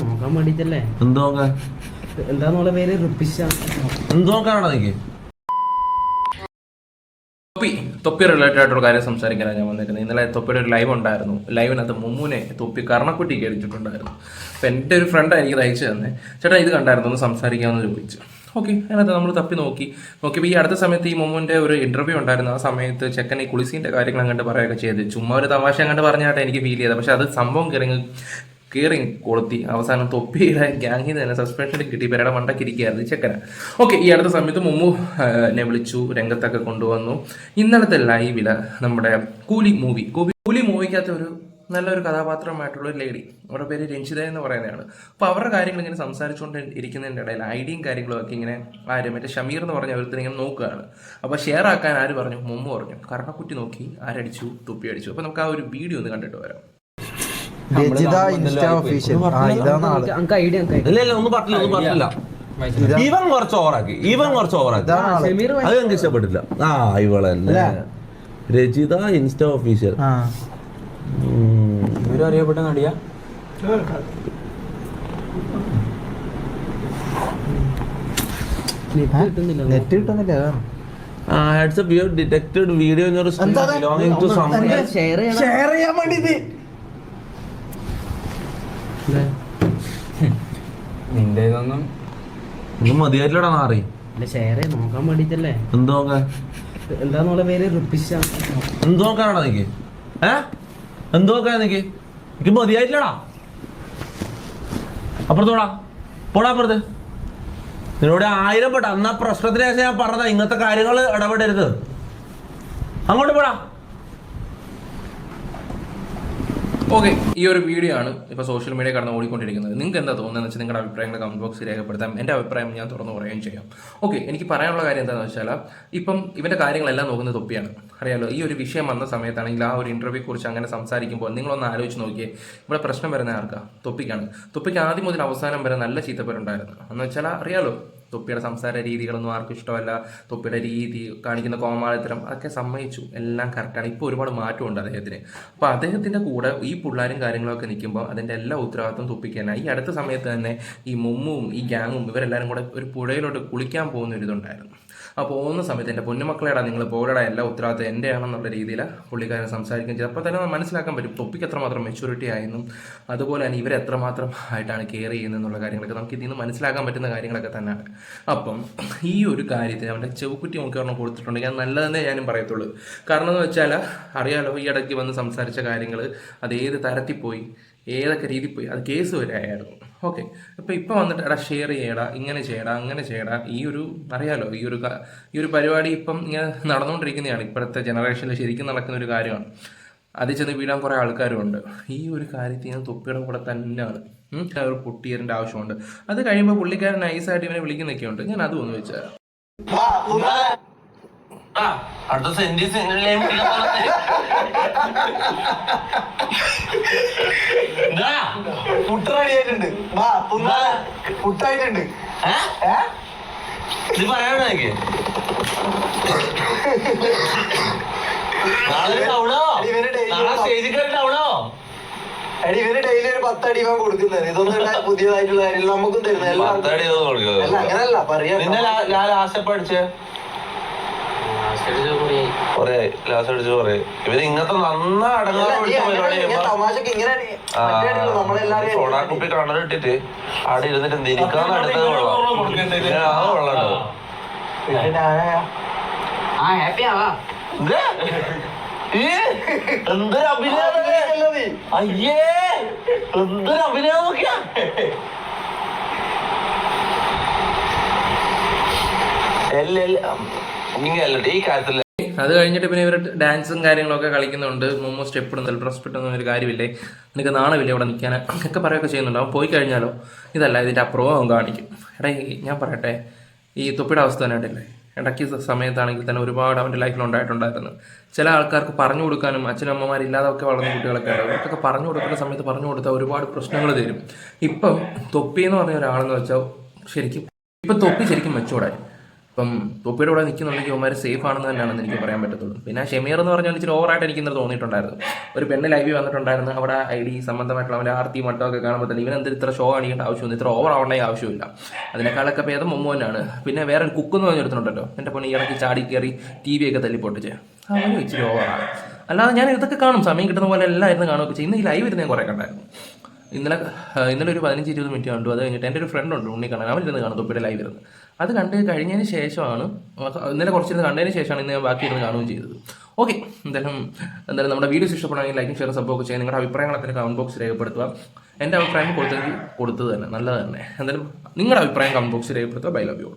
നോക്കാൻ വേണ്ടിട്ടല്ലേ എന്ത് നോക്കാൻ എന്താന്നുള്ള പേര്? റുപ്പിഷ. എന്ത് നോക്കാനാണോ നിനക്ക്? തൊപ്പി തൊപ്പി റിലേറ്റഡ് ആയിട്ടുള്ള കാര്യം സംസാരിക്കാനാണ് ഞാൻ വന്നിരുന്നത്. ഇന്നലെ തൊപ്പിയുടെ ഒരു ലൈവ് ഉണ്ടായിരുന്നു. ലൈവിനകത്ത് മുമ്മുനെ തൊപ്പി കർണക്കുട്ടി കേട്ടിട്ടുണ്ടായിരുന്നു അപ്പം എന്റെ ഒരു ഫ്രണ്ട് എനിക്ക് തയ്ച്ചു അയച്ചു തന്നെ. ചേട്ടാ ഇത് കണ്ടായിരുന്നു. ഒന്ന് സംസാരിക്കാമെന്ന് ചോദിച്ചു. ഓക്കെ അതിനകത്ത് നമ്മൾ തപ്പി നോക്കി. നോക്കിയപ്പോൾ ഈ അടുത്ത സമയത്ത് ഈ മുമ്മുന്റെ ഒരു ഇന്റർവ്യൂ ഉണ്ടായിരുന്നു. ആ സമയത്ത് ചെക്കൻ ഈ കുളിസീന്റെ കാര്യങ്ങൾ അങ്ങോട്ട് പറയുകയൊക്കെ ചെയ്ത്. ചുമ്മാ ഒരു തമാശ അങ്ങോട്ട് പറഞ്ഞാട്ടെ എനിക്ക് ഫീൽ ചെയ്തത്. പക്ഷേ അത് സംഭവം കയറി കയറി കൊളുത്തി അവസാനം തൊപ്പിയുടെ ഗ്യാങ്ങിൽ തന്നെ സസ്പെൻഷൻ കിട്ടി പേരുടെ മണ്ടക്കിരിക്കുകയായിരുന്നു ചെക്കന. ഓക്കെ ഈ അടുത്ത സമയത്ത് മുമ്മു എന്നെ വിളിച്ചു രംഗത്തൊക്കെ കൊണ്ടുവന്നു. ഇന്നലത്തെ ലൈവിൽ നമ്മുടെ കൂലി മൂവി കൂലി മൂവിക്കകത്ത് ഒരു നല്ലൊരു കഥാപാത്രമായിട്ടുള്ള ഒരു ലേഡി അവരുടെ പേര് രഞ്ജിത എന്ന് പറയുന്നതാണ് അപ്പോൾ അവരുടെ കാര്യങ്ങൾ ഇങ്ങനെ സംസാരിച്ചുകൊണ്ട് ഇരിക്കുന്നതിന്റെ ഇടയിൽ ഐഡിയും കാര്യങ്ങളും ഒക്കെ ഇങ്ങനെ ആര് മറ്റേ ഷമീർ എന്ന് പറഞ്ഞ ഒരുത്തർ ഇങ്ങനെ നോക്കുകയാണ്. അപ്പോൾ ഷെയർ ആക്കാൻ ആര് പറഞ്ഞു? മുമ്പ് പറഞ്ഞു. കർണക്കുറ്റി നോക്കി ആരടിച്ചു തുപ്പി അടിച്ചു. അപ്പോൾ നമുക്ക് ആ ഒരു വീഡിയോ ഒന്ന് കണ്ടിട്ട് വരാം. രജിത ഇൻസ്റ്റാ ഒഫീഷ്യൽ ആ ഇതാണ് ആൾ. നമുക്ക് ഐഡിയ ഇല്ല ഇല്ല ഒന്നും പറ്റില്ല ഒന്നും പറ്റില്ല ഇവൻ കുറച്ച് ഓവറാക്കി. ഇവൻ കുറച്ച് ഓവറാക്കി. അത് എനിക്ക് ഇഷ്ടപ്പെട്ടില്ല. ആ ഇവളല്ലേ. രചിത ഇൻസ്റ്റ ഒഫീഷ്യൽ ഇവരും അറിയപ്പെട്ട നടിയ? നെറ്റ് കിട്ടുന്നില്ല. ആ WhatsApp you detected video share ചെയ്യാൻ വേണ്ടി? നിന്റെ ഇതൊന്നും ഇത് മതിയായിട്ടില്ലടാ മാറി ഷെയറേ നോക്കാൻ വേണ്ടിട്ടല്ലേ? എന്തോ എന്താന്നുള്ള പേര്? റുപ്പിഷ എന്തോ നോക്കാനാണോ നിനക്ക്? ഏ? എന്തോ നോക്കാൻ നിനക്ക്? എനിക്ക് മതിയായിട്ടില്ലടാ. അപ്പുറത്തോടാ. പോടാ അപ്പുറത്ത്. നിന്നോട് ആയിരം പെട്ട അന്നാ പ്രശ്നത്തിന് ശേഷം ഞാൻ പറഞ്ഞതാ ഇങ്ങനത്തെ കാര്യങ്ങൾ ഇടപെടരുത്. അങ്ങോട്ട് പോടാ. ഓക്കെ ഈ ഒരു വീഡിയോ ആണ് ഇപ്പോൾ സോഷ്യൽ മീഡിയ കടന്ന് ഓടിക്കൊണ്ടിരിക്കുന്നത്. നിങ്ങൾക്ക് എന്താ തോന്നുന്നത് വെച്ചാൽ നിങ്ങളുടെ അഭിപ്രായങ്ങൾ കമന്റ് ബോക്സിൽ രേഖപ്പെടുത്താം. എന്റെ അഭിപ്രായം ഞാൻ തുറന്നു പറയുകയും ചെയ്യാം. ഓക്കെ എനിക്ക് പറയാനുള്ള കാര്യം എന്താണെന്ന് വെച്ചാൽ ഇപ്പം ഇവന്റെ കാര്യങ്ങളെല്ലാം നോക്കുന്നത് തൊപ്പിയാണ്. അറിയാലോ ഈ ഒരു വിഷയം വന്ന സമയത്താണെങ്കിൽ ആ ഒരു ഇന്റർവ്യൂ കുറിച്ച് അങ്ങനെ സംസാരിക്കുമ്പോൾ നിങ്ങളൊന്ന് ആലോചിച്ച് നോക്കിയേ ഇവിടെ പ്രശ്നം വരുന്ന ആർക്കാ? തൊപ്പിക്കാണ്. തൊപ്പിക്ക് ആദ്യം മുതൽ അവസാനം വരെ നല്ല ചീത്തപ്പേരുണ്ടായിരുന്നു. എന്ന് വെച്ചാൽ അറിയാലോ തൊപ്പിയുടെ സംസാര രീതികളൊന്നും ആർക്കും ഇഷ്ടമല്ല. തൊപ്പിയുടെ രീതി കാണിക്കുന്ന കോമാളിത്തരം അതൊക്കെ സമ്മതിച്ചു. എല്ലാം കറക്റ്റാണ് ഇപ്പോൾ ഒരുപാട് മാറ്റമുണ്ട് അദ്ദേഹത്തിന്. അപ്പോൾ അദ്ദേഹത്തിന്റെ കൂടെ ഈ പിള്ളേരും കാര്യങ്ങളൊക്കെ നിൽക്കുമ്പോൾ അതിന്റെ എല്ലാ ഉത്തരവാദിത്വം തൊപ്പിക്ക് തന്നെ ഈ അടുത്ത സമയത്ത് തന്നെ ഈ മുമ്മും ഈ ഗ്യാങ്ങും ഇവരെല്ലാവരും കൂടെ ഒരു പുഴയിലോട്ട് കുളിക്കാൻ പോകുന്ന ഒരു ഇതുണ്ടായിരുന്നു. ആ പോകുന്ന സമയത്ത് എന്റെ പൊന്നുമക്കളെടാ നിങ്ങൾ പോകടാ എല്ലാ ഉത്തരവാദിത്തം എന്റെ ആണെന്നുള്ള രീതിയിൽ പുള്ളിക്കാരൻ സംസാരിക്കുകയും ചെയ്തു അപ്പോൾ തന്നെ മനസ്സിലാക്കാൻ പറ്റും. തൊപ്പിക്ക് എത്രമാത്രം മെച്ചൂരിറ്റി ആയെന്നും അതുപോലെ തന്നെ ഇവരെത്രമാത്രം ആയിട്ടാണ് കെയർ ചെയ്യുന്നത് എന്നുള്ള കാര്യങ്ങളൊക്കെ നമുക്ക് ഇതിൽ നിന്ന് മനസ്സിലാക്കാൻ പറ്റുന്ന കാര്യങ്ങളൊക്കെ തന്നെയാണ്. അപ്പം ഈ ഒരു കാര്യത്തിൽ അവന്റെ ചെവുക്കുറ്റി മുഖ്യമന്ത്രി കൊടുത്തിട്ടുണ്ടെങ്കിൽ അത് നല്ലതെന്നേ ഞാനും പറയത്തുള്ളൂ. കാരണം എന്ന് വെച്ചാൽ അറിയാലോ ഈ ഇടയ്ക്ക് വന്ന് സംസാരിച്ച കാര്യങ്ങൾ അത് ഏത് തരത്തിൽ പോയി ഏതൊക്കെ രീതിയിൽ പോയി അത് കേസ് വരെ ആയിരുന്നു ഓക്കെ അപ്പോൾ ഇപ്പോൾ വന്നിട്ട് എടാ ഷെയർ ചെയ്യടാ ഇങ്ങനെ ചെയ്യടാ അങ്ങനെ ചെയ്യടാ ഈ ഒരു അറിയാലോ ഈ ഒരു ഈ ഒരു പരിപാടി ഇപ്പം ഇങ്ങനെ നടന്നുകൊണ്ടിരിക്കുന്നതാണ്. ഇപ്പോഴത്തെ ജനറേഷനിൽ ശരിക്കും നടക്കുന്ന ഒരു കാര്യമാണ്. അതിൽ ചെന്ന് വീടാൻ കുറേ ആൾക്കാരുമുണ്ട്. ഈ ഒരു കാര്യത്തിൽ ഞാൻ തൊപ്പിയുടെ കൂടെ തന്നെയാണ്. ഒരു പൊട്ടിയതിന്റെ ആവശ്യമുണ്ട്. അത് കഴിയുമ്പോൾ പുള്ളിക്കാരൻ നൈസായിട്ട് ഇവനെ വിളിക്കുന്നൊക്കെയുണ്ട്. ഞാൻ അതും ഒന്ന് വെച്ചാൽ അടുത്ത സെന്റി പുട്ട് റെഡി വാ വാ പുട്ടായിട്ടുണ്ട്. ഇത് പറയണോ എനിക്ക് ഇവർ ഡെയിലി ഒരു പത്തടി ഇവൻ കൊടുക്കുന്നത് ഇതൊന്നും പുതിയതായിട്ടുള്ള കാര്യം നമുക്കും തരുന്നത്. എല്ലാം അങ്ങനല്ല. പറയാ. ലാസ്റ്റ് കൊറേ ലാസ്റ്റ് അടിച്ചു കൊറേ. ഇവർ ഇങ്ങനത്തെ നന്നാ പരിപാടി ആ, മറ്റേ സോഡാ കുപ്പി കണ്ണട ഇട്ടിട്ട് അവിടെ ഇരുന്നിട്ട് നിരിക്കാന്ന് അടുത്തത് കൊള്ളാം. ആ എന്തൊരു അഭിനയം? അയ്യേ! എന്തൊരു അഭിനയം നോക്കിയാ? അത് കഴിഞ്ഞിട്ട് പിന്നെ ഇവർ ഡാൻസും കാര്യങ്ങളൊക്കെ കളിക്കുന്നുണ്ട്. മോമോ സ്റ്റെപ്പ് ഇടുന്ന സെൽഫ് ഒന്നും ഒരു കാര്യമില്ലേ? നിനക്ക് നാണമില്ലേ ഇവിടെ നിൽക്കാൻ? ഒക്കെ പറയുകയൊക്കെ ചെയ്യുന്നുണ്ട്. അവൻ പോയി കഴിഞ്ഞാലോ? ഇതല്ല ഇതിന്റെ അപ്പുറവും അവൻ കാണിക്കും. എടാ ഞാൻ പറയട്ടെ ഈ തൊപ്പിയുടെ അവസ്ഥ തന്നെ ഉണ്ടല്ലേ? ഇടയ്ക്ക് സമയത്താണെങ്കിൽ തന്നെ ഒരുപാട് അവന്റെ ലൈഫിൽ ഉണ്ടായിട്ടുണ്ടായിരുന്നു. ചില ആൾക്കാർക്ക് പറഞ്ഞു കൊടുക്കാനും അച്ഛനമ്മമാരില്ലാതൊക്കെ വളർന്ന കുട്ടികളൊക്കെ ഉണ്ടാവും. അവർക്കൊക്കെ പറഞ്ഞു കൊടുക്കുന്ന സമയത്ത് പറഞ്ഞു കൊടുത്താൽ ഒരുപാട് പ്രശ്നങ്ങൾ തരും. ഇപ്പം തൊപ്പി എന്ന് പറഞ്ഞ ഒരാളെന്ന് വെച്ചാൽ ശരിക്കും ഇപ്പം തൊപ്പി ശരിക്കും മെച്ചൂടായി ഇപ്പം തൊപ്പിയുടെ കൂടെ നിൽക്കുന്നുണ്ടെങ്കിൽ അവന്മാർ സേഫ് ആണെന്ന് തന്നെയാണ് എനിക്ക് പറയാൻ പറ്റത്തുള്ളൂ. പിന്നെ ഷെമീർ എന്ന് പറഞ്ഞാൽ ഇച്ചിരി ഓവറായിട്ട് എനിക്ക് ഇന്നലെ തോന്നിയിട്ടുണ്ടായിരുന്നു. ഒരു പെണ്ണ് ലൈവ് വന്നിട്ടുണ്ടായിരുന്നു. അവിടെ ഐ ഡി സംബന്ധമായിട്ടുള്ള അവന്റെ ആർത്തി മട്ടോ ഒക്കെ കാണുമ്പോൾ ഇവൻ ഇത്ര ഷോ കാണിക്കേണ്ട ആവശ്യമൊന്നും ഇത്ര ഓവർ ആവേണ്ട ആവശ്യമില്ല അതിനേക്കാളൊക്കെ ഭേദം മുമ്പ് പിന്നെ വേറെ കുക്ക് എന്ന് പറഞ്ഞിരുന്നുണ്ടല്ലോ എന്റെ പൊണ്ണി ഇടയ്ക്ക് ചാടി കയറി ടി വി ഒക്കെ തല്ലിപ്പൊട്ടിച്ച്. അവനും ഇച്ചിരി ഓവറാണ് അല്ലാതെ ഞാൻ ഇതൊക്കെ കാണും. സമയം കിട്ടുന്ന പോലെ എല്ലാം ഇരുന്ന് കാണുകയൊക്കെ ചെയ്യും. ഈ ലൈവ് ഇരുന്ന് ഞാൻ കുറേ കണ്ടായിരുന്നു. ഇന്നലെ ഇന്നലെ ഒരു പതിനഞ്ച് ഇരുപത് മിനിറ്റ് കണ്ടു. അത് കഴിഞ്ഞിട്ട് എന്റെ ഒരു ഫ്രണ്ട് ഉണ്ട് ഉണ്ണി കാണാൻ. അവൻ ഇരുന്ന് കാണും തൊപ്പിയുടെ ലൈവ് ഇരുന്ന് അത് കണ്ട് കഴിഞ്ഞതിന് ശേഷമാണ് ഇന്നലെ കുറച്ചിരുന്ന് കണ്ടതിന് ശേഷമാണ് ഇന്ന് ഞാൻ ബാക്കി ഇരുന്ന് കാണുകയും ചെയ്തത്. ഓക്കെ എന്തായാലും എന്തായാലും നമ്മുടെ വീഡിയോസ് ഇഷ്ടപ്പെടുകയാണെങ്കിൽ ലൈക്കും ഷെയർ സപ്പോർട്ട് ചെയ്യുക. നിങ്ങളുടെ അഭിപ്രായങ്ങളൊക്കെ കമന്റ് ബോക്സ് രേഖപ്പെടുത്തുക. എന്റെ അഭിപ്രായം കൊടുത്തത് കൊടുത്തത് തന്നെ നല്ലത് തന്നെ. എന്തായാലും നിങ്ങളുടെ അഭിപ്രായം കമന്റ് ബോക്സ് രേഖപ്പെടുത്തുക. Bye love you